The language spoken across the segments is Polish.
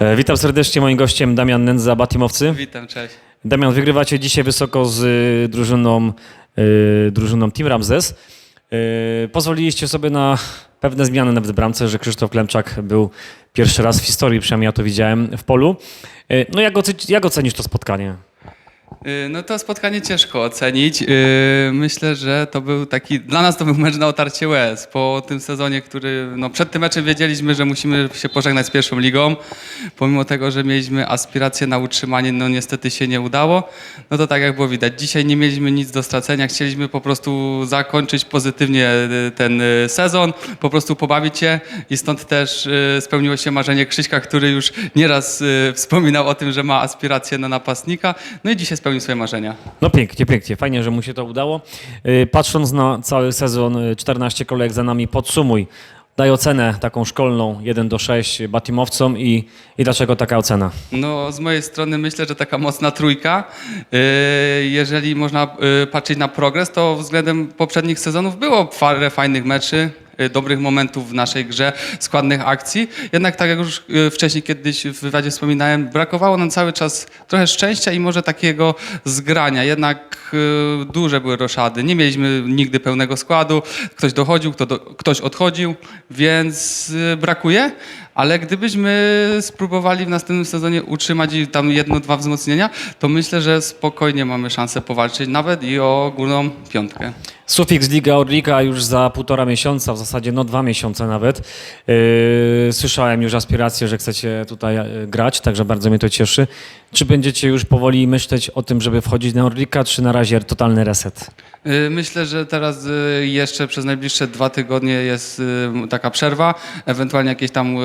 E, Witam serdecznie, moim gościem Damian Nędza, Batimowcy. Witam, cześć. Damian, wygrywacie dzisiaj wysoko z y, drużyną, y, drużyną Team Ramses. Y, Pozwoliliście sobie na pewne zmiany nawet w bramce, że Krzysztof Klemczak był pierwszy raz w historii, przynajmniej ja to widziałem, w polu. No jak, ocenić, jak ocenisz to spotkanie? Y, No to spotkanie ciężko ocenić. Y, Myślę, że to był taki, dla nas to był mecz na otarcie łez. Po tym sezonie, który, no przed tym meczem wiedzieliśmy, że musimy się pożegnać z pierwszą ligą. Pomimo tego, że mieliśmy aspiracje na utrzymanie, no niestety się nie udało. No to tak jak było widać, dzisiaj nie mieliśmy nic do stracenia. Chcieliśmy po prostu zakończyć pozytywnie y, ten sezon, po prostu pobawić się i stąd też spełniło się marzenie Krzyśka, który już nieraz wspominał o tym, że ma aspiracje na napastnika. No i dzisiaj spełnił swoje marzenia. No pięknie, pięknie. Fajnie, że mu się to udało. Y, Patrząc na cały sezon, y, 14 kolejek za nami, podsumuj. Daj ocenę taką szkolną 1 do 6 Batimowcom i, i dlaczego taka ocena? No, z mojej strony myślę, że taka mocna trójka. Yy, Jeżeli można patrzeć na progres, to względem poprzednich sezonów było parę fajnych meczy, dobrych momentów w naszej grze, składnych akcji. Jednak tak jak już yy, wcześniej kiedyś w wywiadzie wspominałem, brakowało nam cały czas trochę szczęścia i może takiego zgrania. Jednak yy, duże były roszady. Nie mieliśmy nigdy pełnego składu. Ktoś dochodził, kto do, ktoś odchodził, więc brakuje. Ale gdybyśmy spróbowali w następnym sezonie utrzymać tam jedno, dwa wzmocnienia, to myślę, że spokojnie mamy szansę powalczyć nawet i o górną piątkę. Sufiks Liga Orlika już za półtora miesiąca, w zasadzie no dwa miesiące nawet. Yy, słyszałem już aspiracje, że chcecie tutaj e, grać, także bardzo mnie to cieszy. Czy będziecie już powoli myśleć o tym, żeby wchodzić na Orlika, czy na razie totalny reset? Y, Myślę, że teraz y, jeszcze przez najbliższe dwa tygodnie jest y, taka przerwa, ewentualnie jakieś tam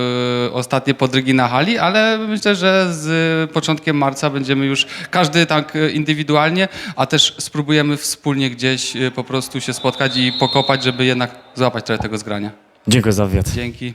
ostatnie podrygi na hali, ale myślę, że z początkiem marca będziemy już każdy tak indywidualnie, a też spróbujemy wspólnie gdzieś po prostu się spotkać i pokopać, żeby jednak złapać trochę tego zgrania. Dziękuję za wywiad. Dzięki.